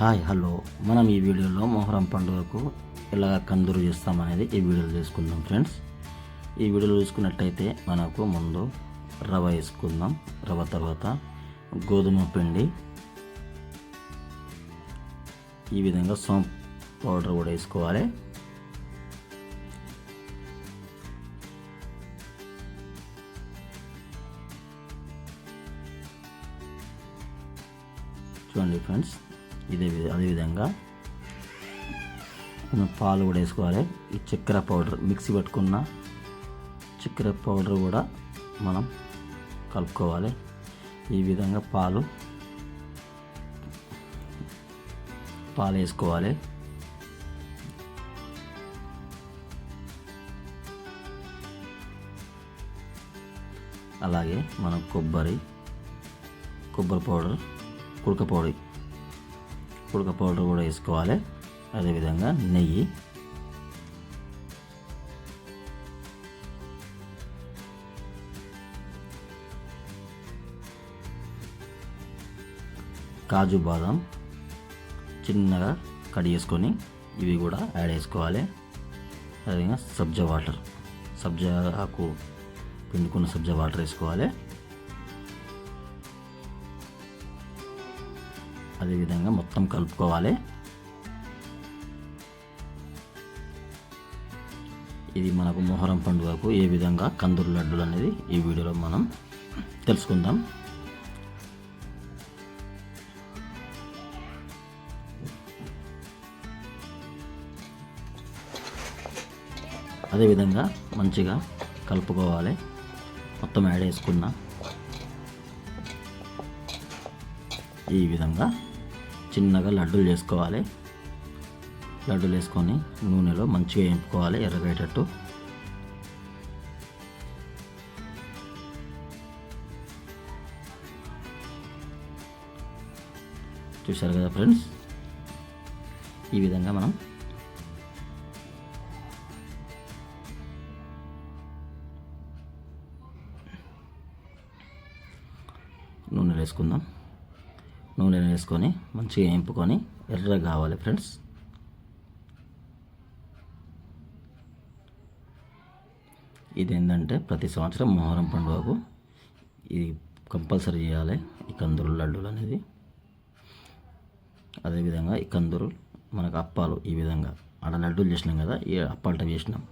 Hi hello. మనం ఈ వీడియోలో మొహరం పండుగకు ఎలా కందూరు చేస్తామనేది ఈ వీడియోలో తీసుకుందాం ఫ్రెండ్స్. ఈ వీడియోలో చూసుకున్నట్టయితే మనకు ముందు రవ వేసుకుందాం. రవ తర్వాత గోధుమ పిండి. ఈ విధంగా సోంపు పౌడర్ కూడా వేసుకోవాలి. చూడండి ఫ్రెండ్స్ ఇదే అదేవిధంగా మనం పాలు కూడా వేసుకోవాలి. ఈ చక్కెర పౌడర్ మిక్సీ పెట్టుకున్న చక్కెర పౌడర్ కూడా మనం కలుపుకోవాలి. ఈ విధంగా పాలు పాలు వేసుకోవాలి. అలాగే మనం కొబ్బరి కొబ్బరి పౌడర్ కుడక పౌడర్ ఉడక పౌడర్ కూడా వేసుకోవాలి. అదేవిధంగా నెయ్యి. కాజు బాదం చిన్నగా కట్ చేసుకొని ఇవి కూడా యాడ్ చేసుకోవాలి. అదేవిధంగా సబ్జా వాటర్. సబ్జా ఆకు పిండుకున్న సబ్జా వాటర్ వేసుకోవాలి. అదేవిధంగా మొత్తం కలుపుకోవాలి. ఇది మనకు మొహరం పండుగకు ఏ విధంగా కందులు లడ్డులు అనేది ఈ వీడియోలో మనం తెలుసుకుందాం. అదేవిధంగా మంచిగా కలుపుకోవాలి. మొత్తం యాడ్ చేసుకున్న ఈ విధంగా చిన్నగా లడ్డూలు చేసుకోవాలి. లడ్డూలు వేసుకొని నూనెలో మంచిగా వేపుకోవాలి ఎర్రగేటట్టు చూశారు కదా ఫ్రెండ్స్? ఈ విధంగా మనం నూనె వేసుకుందాం. నూనె వేసుకొని మంచిగా వేపుకొని ఎర్రగా కావాలి ఫ్రెండ్స్. ఇది ఏంటంటే ప్రతి సంవత్సరం మొహరం పండుగకు ఇది కంపల్సరీ చేయాలి ఈ కందూరు లడ్డూలు అనేది. అదేవిధంగా ఈ కందూరు మనకు అప్పాలు ఈ విధంగా. ఆడ లడ్డూలు చేసినాం కదా ఈ అప్పాలట చేసినాం.